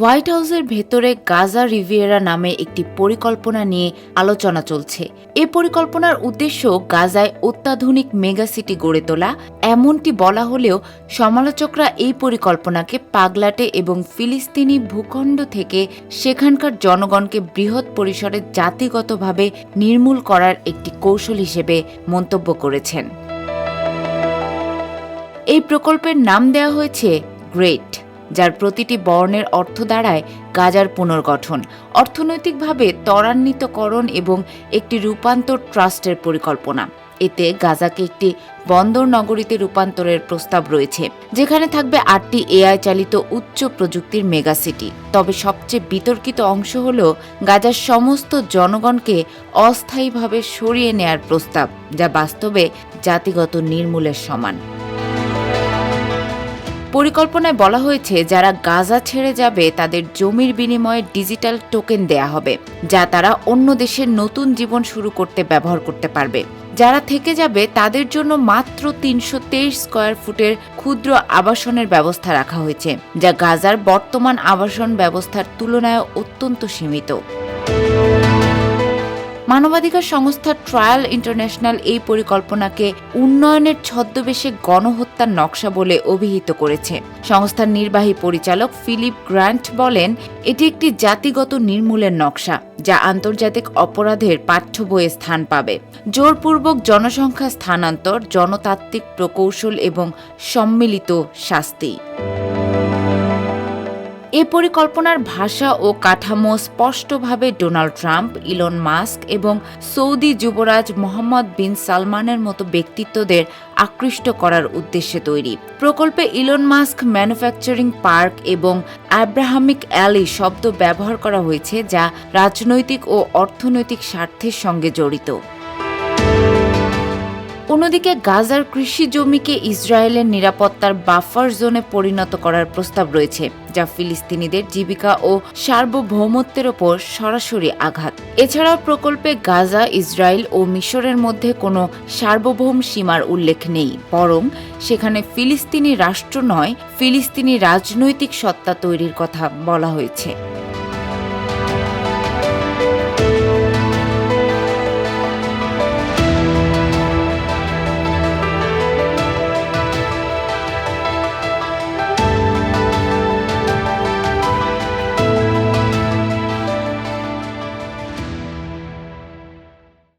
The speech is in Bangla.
হোয়াইট হাউসের ভেতরে গাজা রিভিয়েরা নামে একটি পরিকল্পনা নিয়ে আলোচনা চলছে। এ পরিকল্পনার উদ্দেশ্য গাজায় অত্যাধুনিক মেগা সিটি গড়ে তোলা। এমনটি বলা হলেও সমালোচকরা এই পরিকল্পনাকে পাগলাটে এবং ফিলিস্তিনি ভূখণ্ড থেকে সেখানকার জনগণকে বৃহৎ পরিসরে জাতিগতভাবে নির্মূল করার একটি কৌশল হিসেবে মন্তব্য করেছেন। এই প্রকল্পের নাম দেওয়া হয়েছে গ্রেট। যার প্রতিটি বর্ণের অর্থ দাঁড়ায় গাজার পুনর্গঠন, অর্থনৈতিকভাবে ত্বরান্বিতকরণ এবং একটি রূপান্তর ট্রাস্টের পরিকল্পনা। এতে গাজাকে একটি বন্দর নগরীতে রূপান্তরের প্রস্তাব রয়েছে, যেখানে থাকবে আটটি এআই চালিত উচ্চ প্রযুক্তির মেগাসিটি তবে সবচেয়ে বিতর্কিত অংশ হল গাজার সমস্ত জনগণকে অস্থায়ীভাবে সরিয়ে নেয়ার প্রস্তাব, যা বাস্তবে জাতিগত নির্মূলের সমান। পরিকল্পনায় বলা হয়েছে, যারা গাজা ছেড়ে যাবে, তাদের জমির বিনিময়ে ডিজিটাল টোকেন দেয়া হবে, যা তারা অন্য দেশের নতুন জীবন শুরু করতে ব্যবহার করতে পারবে। যারা থেকে যাবে, তাদের জন্য মাত্র তিনশো স্কোয়ার ফুটের ক্ষুদ্র আবাসনের ব্যবস্থা রাখা হয়েছে, যা গাজার বর্তমান আবাসন ব্যবস্থার তুলনায় অত্যন্ত সীমিত। মানবাধিকার সংস্থা ট্রায়াল ইন্টারন্যাশনাল এই পরিকল্পনাকে উন্নয়নের ছদ্মবেশে গণহত্যার নকশা বলে অভিহিত করেছে। সংস্থার নির্বাহী পরিচালক ফিলিপ গ্র্যান্ট বলেন, এটি একটি জাতিগত নির্মূলের নকশা, যা আন্তর্জাতিক অপরাধের পাঠ্য বইয়ে স্থান পাবে। জোরপূর্বক জনসংখ্যা স্থানান্তর, জনতাত্ত্বিক প্রকৌশল এবং সম্মিলিত শাস্তি। এ পরিকল্পনার ভাষা ও কাঠামো স্পষ্টভাবে ডোনাল্ড ট্রাম্প, ইলন মাস্ক এবং সৌদি যুবরাজ মোহাম্মদ বিন সালমানের মতো ব্যক্তিত্বদের আকৃষ্ট করার উদ্দেশ্যে তৈরি। প্রকল্পে ইলন মাস্ক ম্যানুফ্যাকচারিং পার্ক এবং অ্যাব্রাহামিক অ্যালি শব্দ ব্যবহার করা হয়েছে, যা রাজনৈতিক ও অর্থনৈতিক স্বার্থের সঙ্গে জড়িত। অন্যদিকে গাজার কৃষি জমিকে ইসরায়েলের নিরাপত্তার বাফার জোনে পরিণত করার প্রস্তাব রয়েছে, যা ফিলিস্তিনিদের জীবিকা ও সার্বভৌমত্বের ওপর সরাসরি আঘাত। এছাড়াও প্রকল্পে গাজা, ইসরায়েল ও মিশরের মধ্যে কোনো সার্বভৌম সীমার উল্লেখ নেই, বরং সেখানে ফিলিস্তিনি রাষ্ট্র নয়, ফিলিস্তিনি রাজনৈতিক সত্তা তৈরির কথা বলা হয়েছে।